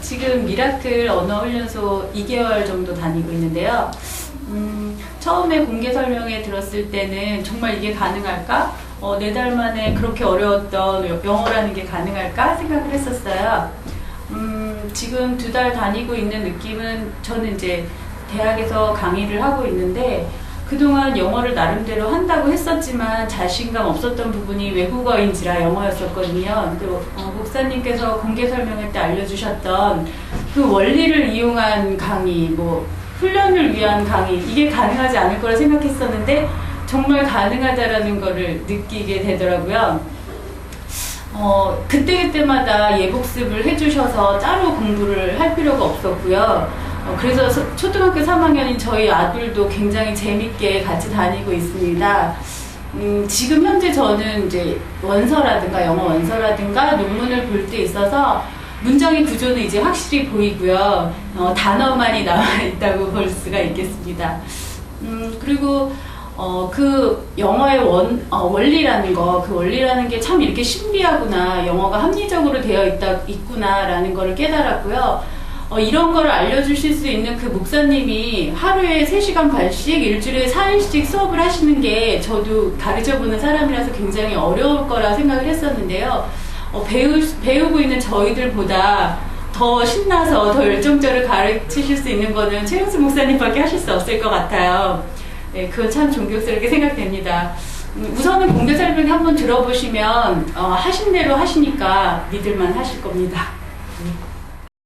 지금 미라클 언어훈련소 2개월 정도 다니고 있는데요. 음, 처음에 공개 설명회 들었을 때는 정말 이게 가능할까? 어, 네달 만에 그렇게 어려웠던 여- 영어라는 게 가능할까? 생각을 했었어요. 음, 지금 두 달 다니고 있는 느낌은 저는 이제 대학에서 강의를 하고 있는데 그동안 영어를 나름대로 한다고 했었지만 자신감 없었던 부분이 외국어인지라 영어였었거든요. 또 어, 목사님께서 공개 설명회 때 알려주셨던 그 원리를 이용한 강의, 뭐 훈련을 위한 강의 이게 가능하지 않을 거라 생각했었는데 정말 가능하다라는 거를 느끼게 되더라고요. 어, 그때그때마다 예복습을 해주셔서 따로 공부를 할 필요가 없었고요. 어, 그래서 서- 초등학교 3학년인 저희 아들도 굉장히 재밌게 같이 다니고 있습니다. 음, 지금 현재 저는 이제 원서라든가 영어 원서라든가 논문을 볼 때 있어서 문장의 구조는 이제 확실히 보이고요. 어, 단어만이 나와 있다고 볼 수가 있겠습니다. 음, 그리고 어, 그 영어의 원, 어, 원리라는 거, 그 원리라는 게 참 이렇게 신비하구나, 영어가 합리적으로 되어 있다, 있구나라는 거를 깨달았고요. 어, 이런 거를 알려주실 수 있는 그 목사님이 하루에 3시간 반씩 일주일에 4일씩 수업을 하시는 게 저도 가르쳐보는 사람이라서 굉장히 어려울 거라 생각을 했었는데요. 어, 배우, 배우고 있는 저희들보다 더 신나서 더 열정적으로 가르치실 수 있는 거는 최영수 목사님밖에 하실 수 없을 것 같아요. 네, 그건 참 존경스럽게 생각됩니다. 음, 우선은 공개 설명 한번 들어보시면 어, 하신 대로 하시니까 믿을만 하실 겁니다.